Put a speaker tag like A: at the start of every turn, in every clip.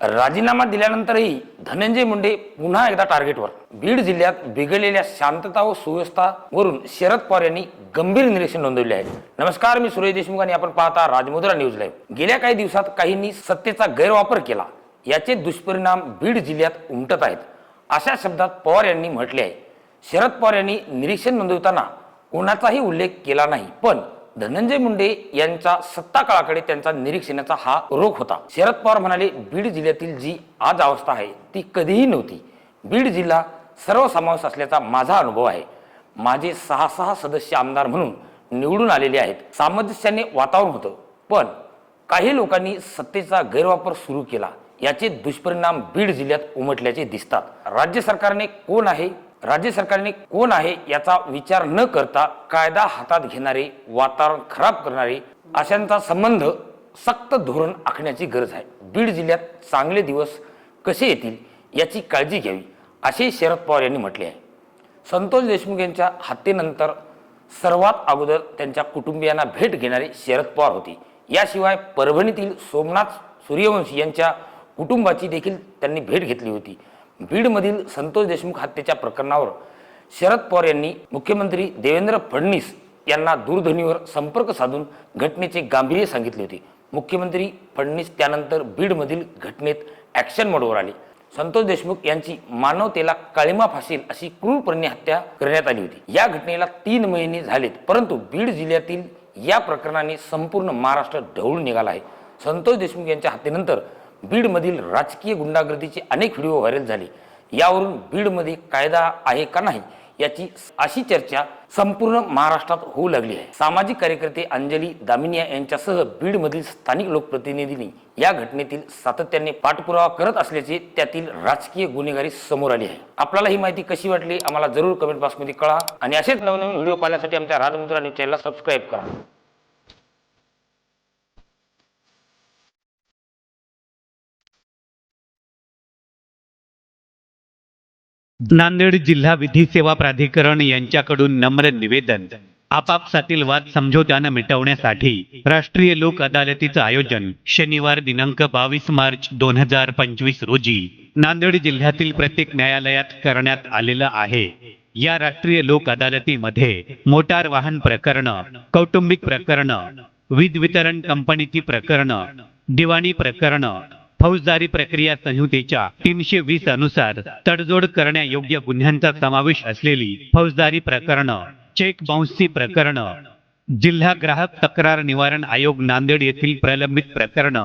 A: राजीनामा दिल्यानंतरही धनंजय मुंडे पुन्हा एकदा टार्गेटवर बीड जिल्ह्यात बिघडलेल्या शांतता व सुव्यवस्थावरून शरद पवार यांनी गंभीर निरीक्षण नोंदवले आहे. नमस्कार मी सुरेश देशमुख आणि आपण पाहता राजमुद्रा न्यूज लाईव्ह. गेल्या काही दिवसात काहींनी सत्तेचा गैरवापर केला याचे दुष्परिणाम बीड जिल्ह्यात उमटत आहेत. अशा शब्दात पवार यांनी म्हटले आहे. शरद पवार यांनी निरीक्षण नोंदवताना कोणाचाही उल्लेख केला नाही पण धनंजय मुंडे यांच्या सत्ता काळाकडे त्यांचा निरीक्षणाचा हा रोग होता. शरद पवार म्हणाले बीड जिल्ह्यातील जी आज अवस्था आहे ती कधीही नव्हती. बीड जिल्हा सर्वसमावेश असल्याचा माझा अनुभव आहे. माझे सहा सहा सदस्य आमदार म्हणून निवडून आलेले आहेत. सामंजस्याने वातावरण होतं. पण काही लोकांनी सत्तेचा गैरवापर सुरू केला. याचे दुष्परिणाम बीड जिल्ह्यात उमटल्याचे दिसतात. राज्य सरकारने कोण आहे राज्य सरकारने कोण आहे याचा विचार न करता कायदा हातात घेणारे वातावरण खराब करणारे अशांचा संबंध सक्त धोरण आखण्याची गरज आहे. बीड जिल्ह्यात चांगले दिवस कसे येतील याची काळजी घ्यावी असे शरद पवार यांनी म्हटले आहे. संतोष देशमुख यांच्या हत्येनंतर सर्वात अगोदर त्यांच्या कुटुंबियांना भेट घेणारे शरद पवार होते. याशिवाय परभणीतील सोमनाथ सूर्यवंशी यांच्या कुटुंबाची देखील त्यांनी भेट घेतली होती. बीडमधील संतोष देशमुख हत्येच्या प्रकरणावर शरद पवार यांनी मुख्यमंत्री देवेंद्र फडणवीस यांना दूरध्वनीवर संपर्क साधून घटनेचे गांभीर्य सांगितले होते. मुख्यमंत्री फडणवीस त्यानंतर बीडमधील घटनेत ॲक्शन मोडवर आले. संतोष देशमुख यांची मानवतेला काळिमा फासेल अशी क्रूरपणे हत्या करण्यात आली होती. या घटनेला तीन महिने झालेत परंतु बीड जिल्ह्यातील या प्रकरणाने संपूर्ण महाराष्ट्र ढवळून निघाला आहे. संतोष देशमुख यांच्या हत्येनंतर बीडमधील राजकीय गुंडागर्दीचे अनेक व्हिडिओ व्हायरल झाले. यावरून बीडमध्ये कायदा आहे का नाही याची अशी चर्चा संपूर्ण महाराष्ट्रात होऊ लागली आहे. सामाजिक कार्यकर्ते अंजली दामिनिया यांच्यासह बीडमधील स्थानिक लोकप्रतिनिधींनी या घटनेतील सातत्याने पाठपुरावा करत असल्याचे त्यातील राजकीय गुन्हेगारी समोर आली आहे. आपल्याला ही माहिती कशी वाटली? आम्हाला जरूर कमेंट बॉक्समध्ये कळा आणि असेच नवनवीन व्हिडिओ पाहण्यासाठी आमच्या राजमुद्रा न्यूज चॅनलला सबस्क्राईब करा.
B: नांदेड जिल्हा विधी सेवा प्राधिकरण यांच्याकडून नम्र निवेदन. आपापसातील वाद समझोत्यानं मिटवण्यासाठी राष्ट्रीय लोक अदालतीचं आयोजन शनिवार दिनांक बावीस मार्च दोन हजार पंचवीस रोजी नांदेड जिल्ह्यातील प्रत्येक न्यायालयात करण्यात आलेलं आहे. या राष्ट्रीय लोक अदालतीमध्ये मोटार वाहन प्रकरणं कौटुंबिक प्रकरणं वीज वितरण कंपनीची प्रकरणं दिवाणी प्रकरणं फौजदारी प्रक्रिया संहितेच्या तीनशे वीस अनुसार तडजोड करण्यायोग्य गुन्ह्यांचा समावेश असलेली फौजदारी प्रकरणं चेक बाउन्सची प्रकरणं जिल्हा ग्राहक तक्रार निवारण आयोग नांदेड येथील प्रलंबित प्रकरण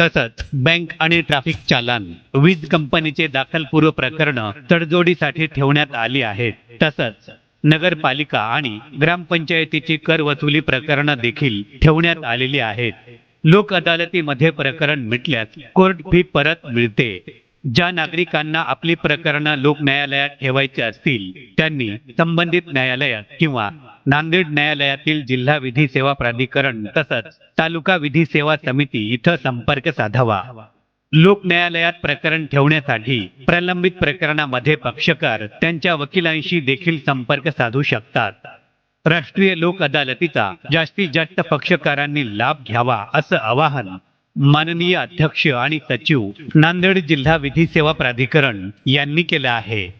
B: तसंच बँक आणि ट्रॅफिक चालान वीज कंपनीचे दाखलपूर्व प्रकरणं तडजोडीसाठी ठेवण्यात आली आहेत. तसंच नगरपालिका आणि ग्रामपंचायतीची कर वसुली प्रकरणं देखील ठेवण्यात आलेली आहेत. लोक अदालतीमध्ये प्रकरण मिटल्यास कोर्ट फी परत मिळते. ज्या नागरिकांना आपली प्रकरणं लोक न्यायालयात ठेवायची असतील त्यांनी संबंधित न्यायालयात किंवा नांदेड न्यायालयातील जिल्हा विधी सेवा प्राधिकरण तसंच तालुका विधी सेवा समिती इथं संपर्क साधावा. लोक न्यायालयात प्रकरण ठेवण्यासाठी प्रलंबित प्रकरणामध्ये पक्षकार त्यांच्या वकिलांशी देखील संपर्क साधू शकतात. राष्ट्रीय लोक अदालतीचा जास्तीत जास्त पक्षकारांनी लाभ घ्यावा असं आवाहन माननीय अध्यक्ष आणि सचिव नांदेड जिल्हा विधी सेवा प्राधिकरण यांनी केलं आहे.